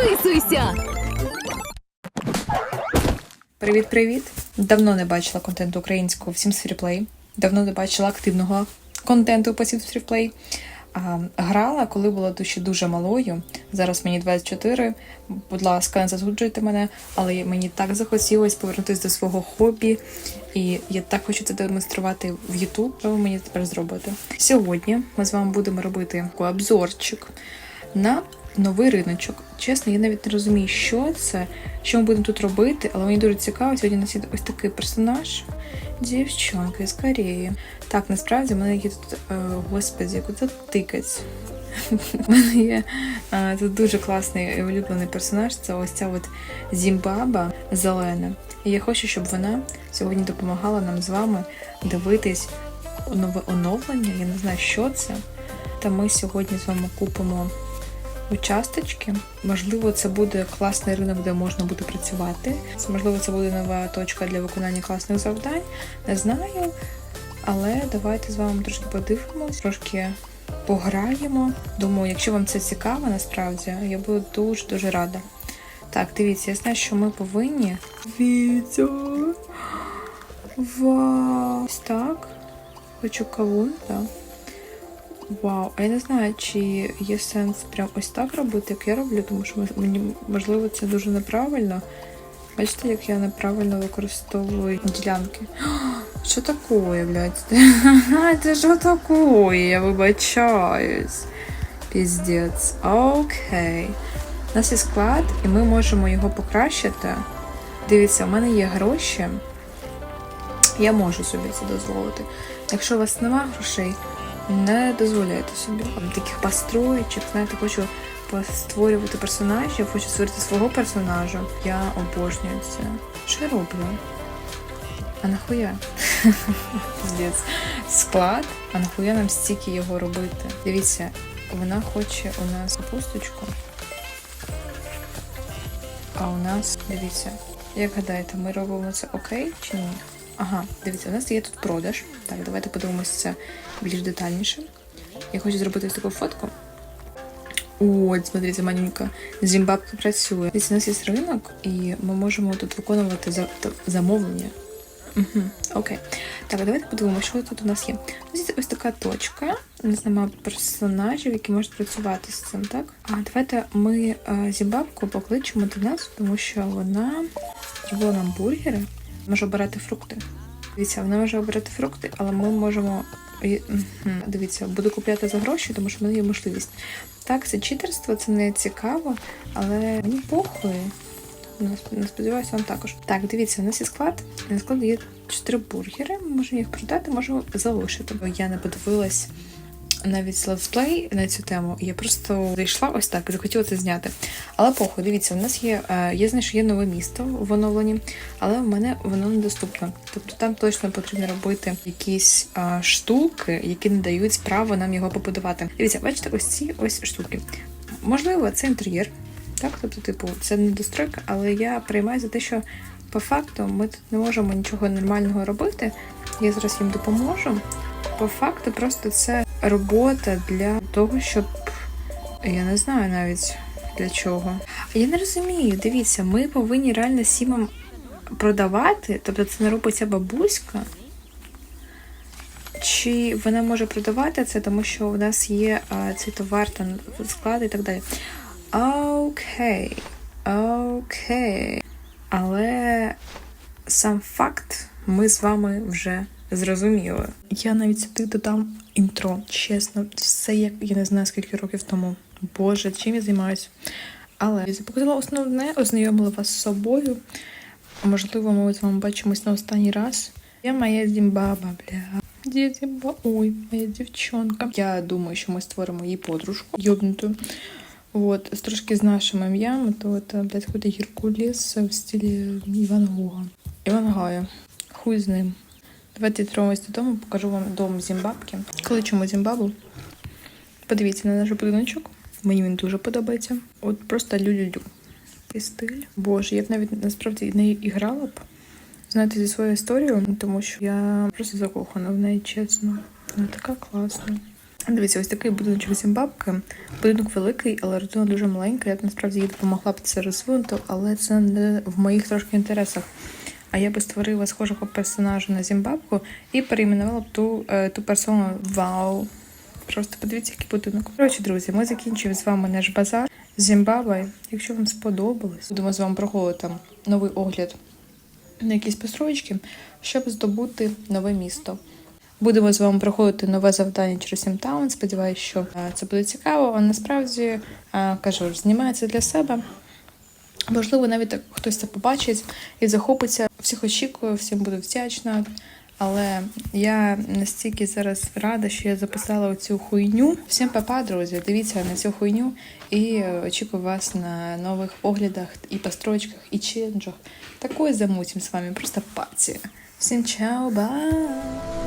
Підписуйся! Привіт-привіт! Давно не бачила контенту українського в Sims Freeplay. Давно не бачила активного контенту по Sims Freeplay. А, грала, коли була дуже дуже малою. Зараз мені 24. Будь ласка, не засуджуйте мене, але мені так захотілося повернутися до свого хобі, і я так хочу це демонструвати в YouTube. Що ви мені тепер зробите? Сьогодні ми з вами будемо робити обзорчик на новий риночок. Чесно, я навіть не розумію, що це, що ми будемо тут робити, але мені дуже цікаво. Сьогодні у нас є ось такий персонаж. Дівчонка із Кореї. Так, насправді в мене є тут, е, господі, куди тикать. У мене є е, тут дуже класний і улюблений персонаж. Це ось ця от Зімбаба зелена. І я хочу, щоб вона сьогодні допомагала нам з вами дивитись нове оновлення. Я не знаю, що це. Та ми сьогодні з вами купимо участочки. Можливо, це буде класний ринок, де можна буде працювати. Можливо, це буде нова точка для виконання класних завдань. Не знаю. Але давайте з вами трошки подивимось, трошки пограємо. Думаю, якщо вам це цікаво, насправді, я буду дуже-дуже рада. Так, дивіться, я знаю, що ми повинні. Дивіться. Вау! Так. Хочу кавун, так. Вау, а я не знаю, чи є сенс прям ось так робити, як я роблю, тому що мені можливо це дуже неправильно. Бачите, як я неправильно використовую ділянки. Що такое, блядь? Це що такое? Я вибачаюсь. Піздець. Окей. У нас є склад, і ми можемо його покращити. Дивіться, у мене є гроші. Я можу собі це дозволити. Якщо у вас нема грошей, не дозволяйте собі таких построєчок. Знаєте, хочу створювати персонажів, хочу створити свого персонажа. Я обожнюю це. Що я роблю? А нахуя? Склад, а нахуя нам стільки його робити? Дивіться, вона хоче у нас капусточку. А у нас, дивіться, як гадаєте, ми робимо це окей чи ні? Ага, дивіться, у нас є тут продаж. Так, давайте подивимося більш детальніше. Я хочу зробити ось таку фотку. От, смотрите, манюнька. Зімбабки працює. Дивіться, у нас є ринок, і ми можемо тут виконувати замовлення. Угу, окей. Так, давайте подивимося, що тут у нас є. Ось ось така точка. У нас немає персонажів, які можуть працювати з цим, так? А давайте ми е, зімбабку покличемо до нас, тому що вона робила нам бургери, може обирати фрукти. Дивіться, вона може обирати фрукти, але ми можемо. Дивіться, буду купляти за гроші, тому що в мене є можливість. Так, це читерство, це не цікаво, але мені похуй. Ну, Не сподіваюся, вам також. Так, дивіться, у нас є склад. На складі є 4 бургери. Ми можемо їх продати, можемо залишити. Бо я не подивилась навіть летсплей на цю тему. Я просто зайшла ось так і захотіла це зняти. Але похуй, дивіться, у нас є. е, Я знаю, що є нове місто в оновленні, але в мене воно недоступне. Тобто там точно потрібно робити якісь е, штуки, які не дають права нам його побудувати. Дивіться, бачите, ось ці ось штуки. Можливо, це інтер'єр. Так, тобто, типу, це не достройка, але я приймаю за те, що по факту ми тут не можемо нічого нормального робити. Я зараз їм допоможу. По факту, просто це робота для того, щоб я не знаю навіть для чого. Я не розумію. Дивіться, ми повинні реально сімам продавати, тобто це не робить ця бабуська. Чи вона може продавати це, тому що у нас є а, цей товар, там склад і так далі. Окей, окей. Але сам факт ми з вами вже зрозуміли. Я навіть сюди додам інтро, чесно, все як я не знаю скільки років тому. Боже, чим я займаюся. Але я показала основне, ознайомила вас з собою. Можливо, ми з вами бачимось на останній раз. Я моя Зімбаба, бля. Де Зімба? Ой, моя дівчонка. Я думаю, що ми створимо їй подружку йобнуту. Вот, з трошки з нашим ім'ям, то это, блядь, какой-то Геркулес в стилі Іван Гога. Іван Гая. Хуй з ним. Давайте відправимось додому, покажу вам дом Зімбабки. Кличемо Зімбабу. Подивіться на наш будиночок. Мені він дуже подобається. От просто лю-лю-лю. І стиль. Боже, я б навіть насправді не і грала б. Знаєте, зі своєю історією, тому що я просто закохана в неї, чесно. Вона така класна. Дивіться, ось такий будиночок Зімбабки. Будинок великий, але родина дуже маленька. Я б насправді їй допомогла б це розвинути, але це не в моїх трошки інтересах. А я би створила схожого персонажа на Зімбабку і перейменувала б ту, е, ту персону Вау. Просто подивіться, який будинок. Коротше, друзі, ми закінчуємо з вами наш базар з Зімбабwe. Якщо вам сподобалось, будемо з вами проходити там новий огляд на якісь построєчки, щоб здобути нове місто. Будемо з вами проходити нове завдання через Сімтаун. Сподіваюся, що е, це буде цікаво. А насправді е, кажу, знімається для себе. Можливо, навіть так хтось це побачить і захопиться. Всіх очікую, всім буду вдячна. Але я настільки зараз рада, що я записала цю хуйню. Всім папа, друзі. Дивіться на цю хуйню і очікую вас на нових оглядах і постройках, і челенджах. Такое замутим з вами, просто паці. Всім чао, бай!